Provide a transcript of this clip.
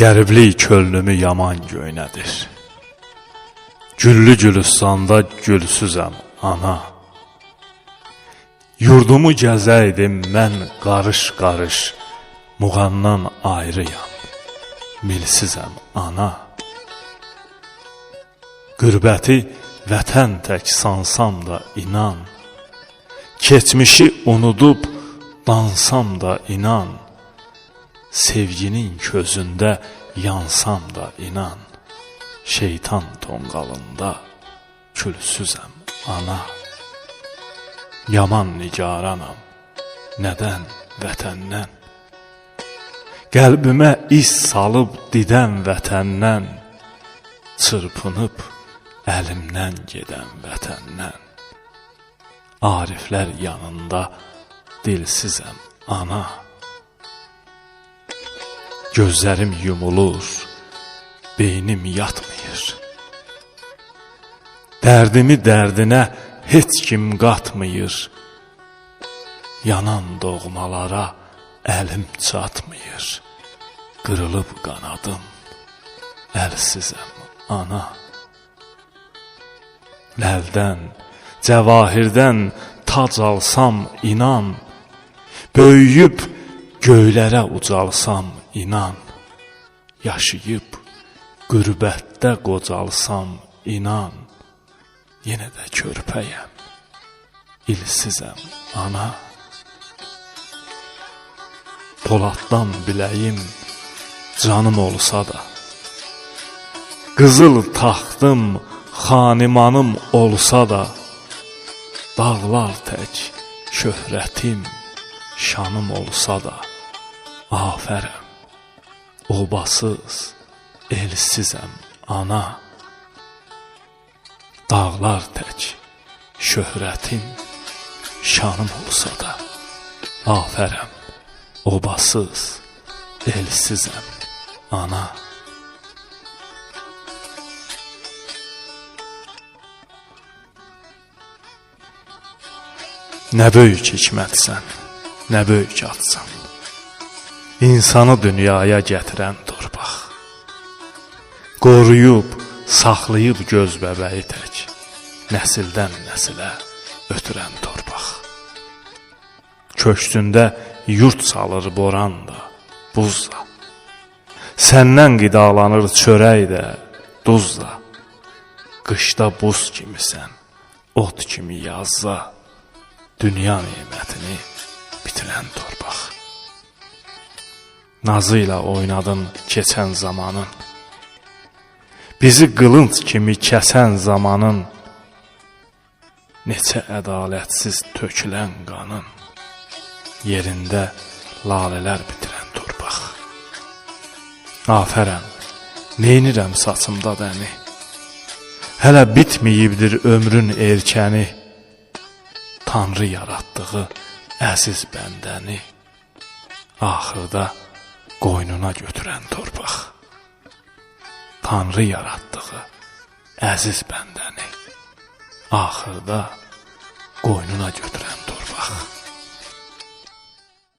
Qəriblik könlümü yaman göynədir. Güllü gülüstanda gülsüzəm ana. Yurdumu gəzəydim mən qarış-qarış, muğandan ayrıyam. Milsizəm ana. Qürbəti vətən tək sansam da inan. Keçmişi unudub dansam da inan. Sevginin közündə yansam da inan. Şeytan tonqalında külsüzəm ana. Yaman nigaranam. Nədən vətəndən? Qəlbimə iz salıb didən vətəndən çırpınıb əlimdən gedən vətəndən. Ariflər yanında dilsizəm ana. Gözlərim yumulur, beynim yatmır. Dərdimi dərdinə heç kim qatmır. Yanan doğmalara əlim çatmır. Qırılıb qanadım, əlsizəm ana. Ləldən, cəvahirdən tac alsam inan, böyüyüb göylərə ucalsam inan, yaşayıb qürbətdə qocalsam inan, yenə də körpəyəm, ilsizəm ana. Poladdan biləyim canım olsa da, qızıl taxtım xanimanım olsa da, dağlar tək şöhrətim, şanım olsa da, afərəm, obasız, elsizəm ana. Dağlar tək şöhrətim, şanım olsa da, afərəm, obasız, elsizəm ana. Nə böyük hikmətsən, nə böyük atsan. İnsanı dünyaya gətirən torpaq. Qoruyub, saxlayıb göz bəbəyi tək. Nəsildən nəsilə ötürən torpaq. Köşkündə yurt salır boran da, buz da. Səndən qidalanır çörək də, duz da. Qışda buz kimisən, ot kimi yazda. Dünya nemətini bitirən torpaq. Nazı ilə oynadın keçən zamanın. Bizi qılınc kimi kəsən zamanın. Neçə ədalətsiz tökülən qanın. Yerində lalələr bitirən torpaq. Afərəm, neynirəm saçımda dəni. Hələ bitməyibdir ömrün erkəni. Tanrı yaratdığı əziz bəndəni axırda qoynuna götürən torpaq. Tanrı yaratdığı əziz bəndəni axırda qoynuna götürən